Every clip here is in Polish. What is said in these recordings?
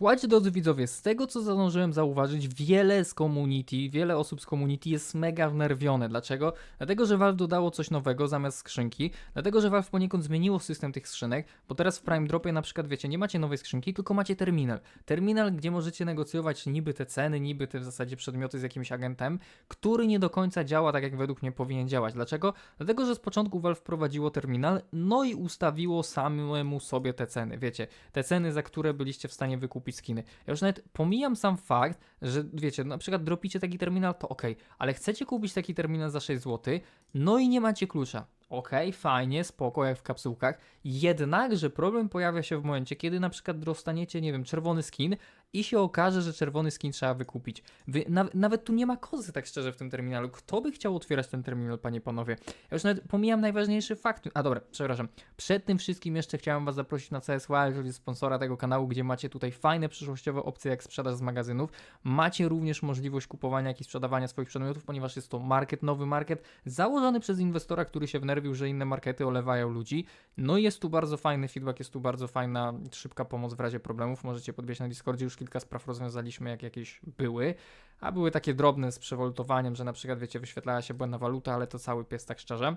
Słuchajcie, drodzy widzowie, z tego co zdążyłem zauważyć, wiele z community, wiele osób z community jest mega wnerwione. Dlaczego? Dlatego, że Valve dodało coś nowego zamiast skrzynki, dlatego, że Valve poniekąd zmieniło system tych skrzynek, bo teraz w Prime Dropie na przykład, wiecie, nie macie nowej skrzynki, tylko macie terminal. Terminal, gdzie możecie negocjować niby te ceny, niby te w zasadzie przedmioty z jakimś agentem, który nie do końca działa tak, jak według mnie powinien działać. Dlaczego? Dlatego, że z początku Valve wprowadziło terminal, no i ustawiło samemu sobie te ceny. Wiecie, te ceny, za które byliście w stanie wykupić skiny. Ja już nawet pomijam sam fakt, że wiecie, na przykład dropicie taki terminal, to ok, ale chcecie kupić taki terminal za 6 zł, no i nie macie klucza. Okay, fajnie, spoko, jak w kapsułkach. Jednakże problem pojawia się w momencie, kiedy na przykład dostaniecie, nie wiem, czerwony skin i się okaże, że czerwony skin trzeba wykupić. Wy, na, nawet tu nie ma kozy, tak szczerze, w tym terminalu. Kto by chciał otwierać ten terminal, panie panowie? Ja już nawet pomijam najważniejszy fakt. A dobra, przepraszam. Przed tym wszystkim jeszcze chciałem was zaprosić na CSY, czyli sponsora tego kanału, gdzie macie tutaj fajne przyszłościowe opcje, jak sprzedaż z magazynów. Macie również możliwość kupowania jak i sprzedawania swoich przedmiotów, ponieważ jest to market, nowy market, założony przez inwestora, który się wnerwił, że inne markety olewają ludzi. No i jest tu bardzo fajny feedback, jest tu bardzo fajna, szybka pomoc w razie problemów. Możecie podbieść na Discordzie już kilka spraw rozwiązaliśmy, jak jakieś były, a były takie drobne z przewalutowaniem, że na przykład, wiecie, wyświetlała się błędna waluta, ale to cały pies tak szczerze.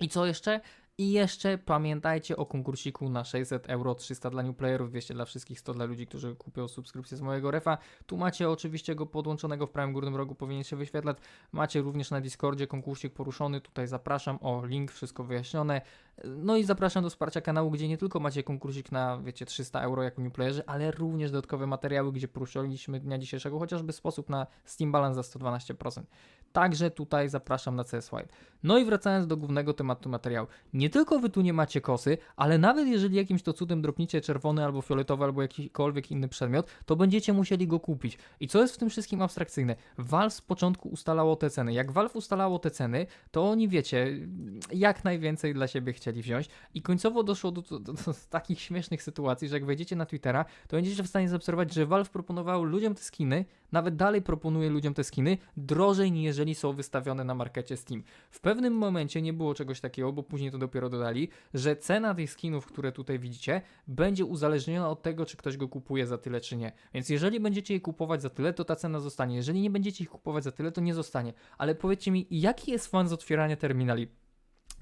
I co jeszcze? I jeszcze pamiętajcie o konkursiku na 600 euro, 300 dla new playerów, 200 dla wszystkich, 100 dla ludzi, którzy kupią subskrypcję z mojego refa. Tu macie oczywiście go podłączonego w prawym górnym rogu, powinien się wyświetlać. Macie również na Discordzie konkursik poruszony, tutaj zapraszam, o link, wszystko wyjaśnione. No i zapraszam do wsparcia kanału, gdzie nie tylko macie konkursik na, wiecie, 300 euro jako new playerzy, ale również dodatkowe materiały, gdzie poruszyliśmy dnia dzisiejszego, chociażby sposób na Steam Balance za 112%. Także tutaj zapraszam na CS. No i wracając do głównego tematu materiału. Nie tylko wy tu nie macie kosy, ale nawet jeżeli jakimś to cudem dropnicie czerwony albo fioletowy albo jakikolwiek inny przedmiot, to będziecie musieli go kupić. I co jest w tym wszystkim abstrakcyjne? Valve z początku ustalało te ceny. Jak Valve ustalało te ceny, to oni wiecie, jak najwięcej dla siebie chcieli wziąć i końcowo doszło do, do, do, do takich śmiesznych sytuacji, że jak wejdziecie na Twittera, to będziecie w stanie zaobserwować, że Valve proponowało ludziom te skiny, nawet dalej proponuje ludziom te skiny, drożej niż jeżeli są wystawione na markecie Steam. W pewnym momencie nie było czegoś takiego, bo później to dopiero dodali, że cena tych skinów, które tutaj widzicie, będzie uzależniona od tego, czy ktoś go kupuje za tyle, czy nie. Więc jeżeli będziecie je kupować za tyle, to ta cena zostanie. Jeżeli nie będziecie ich kupować za tyle, to nie zostanie. Ale powiedzcie mi, jaki jest fan z otwierania terminali?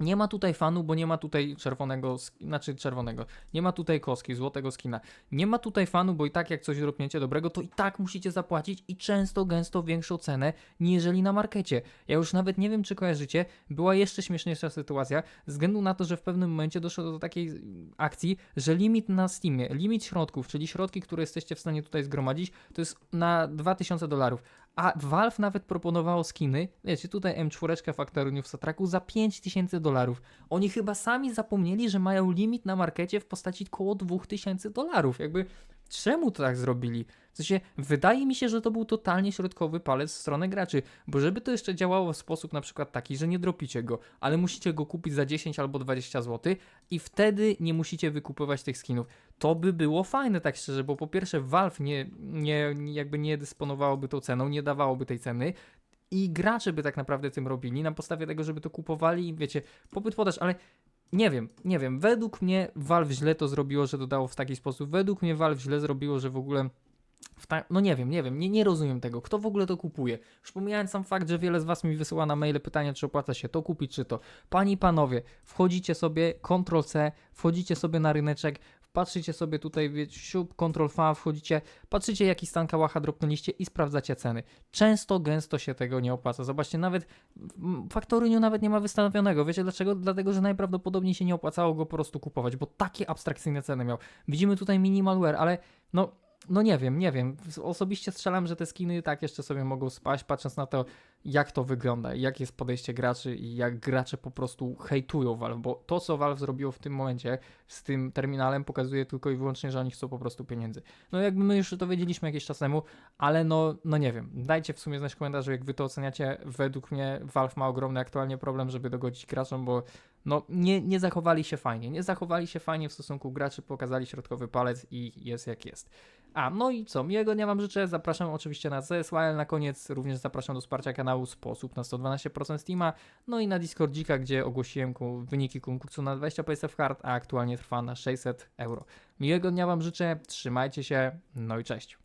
Nie ma tutaj fanu, bo nie ma tutaj czerwonego, znaczy czerwonego, nie ma tutaj koski, złotego skina. Nie ma tutaj fanu, bo i tak jak coś dropniecie dobrego, to i tak musicie zapłacić i często, gęsto większą cenę, niżeli na markecie. Ja już nawet nie wiem, czy kojarzycie, była jeszcze śmieszniejsza sytuacja, ze względu na to, że w pewnym momencie doszło do takiej akcji, że limit na Steamie, limit środków, czyli środki, które jesteście w stanie tutaj zgromadzić, to jest na 2000 dolarów a Valve nawet proponowało skiny, wiecie, tutaj M4 Factory New Satraku za 5000 dolarów. Oni chyba sami zapomnieli, że mają limit na markecie w postaci około 2000 dolarów. Jakby czemu to tak zrobili? W sensie, wydaje mi się, że to był totalnie środkowy palec w stronę graczy, bo żeby to jeszcze działało w sposób na przykład taki, że nie dropicie go, ale musicie go kupić za 10 albo 20 zł i wtedy nie musicie wykupywać tych skinów. To by było fajne, tak szczerze, bo po pierwsze Valve nie, nie, jakby nie dysponowałoby tą ceną, nie dawałoby tej ceny, i gracze by tak naprawdę tym robili na podstawie tego, żeby to kupowali i wiecie, popyt podaż, ale nie wiem, nie wiem. Według mnie Valve źle to zrobiło, że dodało w taki sposób. Według mnie Valve źle zrobiło, że w ogóle no nie wiem, nie wiem, nie, nie rozumiem tego. Kto w ogóle to kupuje? Już pomijając sam fakt, że wiele z Was mi wysyła na maile pytania, czy opłaca się to kupić, czy to. Panie i panowie, wchodzicie sobie, Ctrl-C, wchodzicie sobie na ryneczek, patrzycie sobie tutaj, wiecie, siup, Ctrl V, wchodzicie, patrzycie jaki stan kałacha dropnęliście i sprawdzacie ceny. Często, gęsto się tego nie opłaca. Zobaczcie, nawet faktoryniu nawet nie ma wystawionego. Wiecie dlaczego? Dlatego, że najprawdopodobniej się nie opłacało go po prostu kupować, bo takie abstrakcyjne ceny miał. Widzimy tutaj minimalware, ale no no nie wiem, nie wiem. Osobiście strzelam, że te skiny tak jeszcze sobie mogą spaść, patrząc na to, jak to wygląda, jak jest podejście graczy i jak gracze po prostu hejtują Valve, bo to, co Valve zrobiło w tym momencie z tym terminalem, pokazuje tylko i wyłącznie, że oni chcą po prostu pieniędzy. No jakby my już to wiedzieliśmy jakiś czas temu, ale no, no nie wiem. Dajcie w sumie znać w komentarzu, jak wy to oceniacie. Według mnie Valve ma ogromny aktualnie problem, żeby dogodzić graczom, bo no nie, nie zachowali się fajnie. Nie zachowali się fajnie w stosunku graczy, pokazali środkowy palec i jest jak jest. A, no i co, miłego dnia Wam życzę, zapraszam oczywiście na CSYL na koniec, również zapraszam do wsparcia kanału sposób na 112% Steama, no i na Discordzika, gdzie ogłosiłem wyniki konkursu na 20 PSF Hard, a aktualnie trwa na 600 euro. Miłego dnia Wam życzę, trzymajcie się, no i cześć.